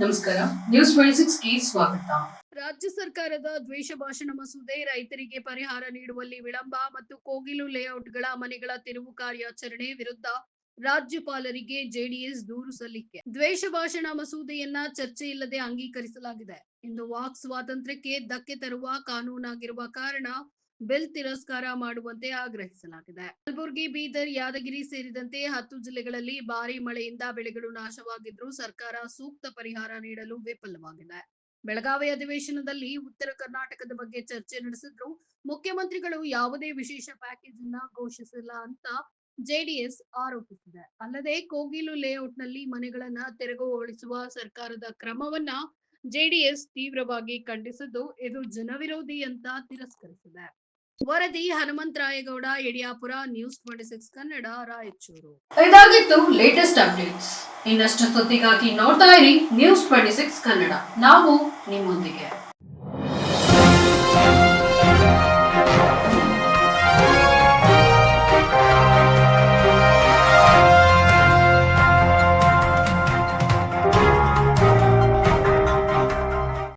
ನಮಸ್ಕಾರ. ನ್ಯೂಸ್ ಸ್ವಾಗತ. ರಾಜ್ಯ ಸರ್ಕಾರದ ದ್ವೇಷ ಭಾಷಣ ಮಸೂದೆ, ರೈತರಿಗೆ ಪರಿಹಾರ ನೀಡುವಲ್ಲಿ ವಿಳಂಬ ಮತ್ತು ಕೋಗಿಲು ಲೇಔಟ್ಗಳ ಮನೆಗಳ ತೆರವು ಕಾರ್ಯಾಚರಣೆ ವಿರುದ್ಧ ರಾಜ್ಯಪಾಲರಿಗೆ ಜೆಡಿಎಸ್ ದೂರು ಸಲ್ಲಿಕೆ. ದ್ವೇಷ ಭಾಷಣ ಮಸೂದೆಯನ್ನ ಚರ್ಚೆ ಇಲ್ಲದೆ ಅಂಗೀಕರಿಸಲಾಗಿದೆ. ಇಂದು ವಾಕ್ ಸ್ವಾತಂತ್ರ್ಯಕ್ಕೆ ಧಕ್ಕೆ ತರುವ ಕಾನೂನಾಗಿರುವ ಕಾರಣ ಬಿಲ್ ತಿರಸ್ಕಾರ ಮಾಡುವಂತೆ ಆಗ್ರಹಿಸಲಾಗಿದೆ. ಕಲಬುರಗಿ, ಬೀದರ್, ಯಾದಗಿರಿ ಸೇರಿದಂತೆ ಹತ್ತು ಜಿಲ್ಲೆಗಳಲ್ಲಿ ಭಾರಿ ಮಳೆಯಿಂದ ಬೆಳೆಗಳು ನಾಶವಾಗಿದ್ರೂ ಸರ್ಕಾರ ಸೂಕ್ತ ಪರಿಹಾರ ನೀಡಲು ವಿಫಲವಾಗಿದೆ. ಬೆಳಗಾವಿ ಅಧಿವೇಶನದಲ್ಲಿ ಉತ್ತರ ಕರ್ನಾಟಕದ ಬಗ್ಗೆ ಚರ್ಚೆ ನಡೆಸಿದ್ರು. ಮುಖ್ಯಮಂತ್ರಿಗಳು ಯಾವುದೇ ವಿಶೇಷ ಪ್ಯಾಕೇಜ್ ಅನ್ನ ಘೋಷಿಸಿಲ್ಲ ಅಂತ ಜೆಡಿಎಸ್ ಆರೋಪಿಸಿದೆ. ಅಲ್ಲದೆ ಕೋಗಿಲು ಲೇಔಟ್ನಲ್ಲಿ ಮನೆಗಳನ್ನ ತೆರವುಗೊಳಿಸುವ ಸರ್ಕಾರದ ಕ್ರಮವನ್ನ ಜೆಡಿಎಸ್ ತೀವ್ರವಾಗಿ ಖಂಡಿಸಿದ್ದು, ಇದು ಜನವಿರೋಧಿ ಅಂತ ತಿರಸ್ಕರಿಸಿದೆ. ವರದಿ Hanumantharayagowda Yadiyapura news twenty six Kannada, Raichur. ಇದಾಗಿತ್ತು ಲೇಟೆಸ್ಟ್ ಅಪ್ಡೇಟ್ಸ್ ಇನ್ನಷ್ಟು ಸುದ್ದಿಗಾಗಿ ನೋಡ್ತಾ ಇರಿ ನ್ಯೂಸ್ ಟ್ವೆಂಟಿ ಸಿಕ್ಸ್ ಕನ್ನಡ. ನಾವು ನಿಮ್ಮೊಂದಿಗೆ.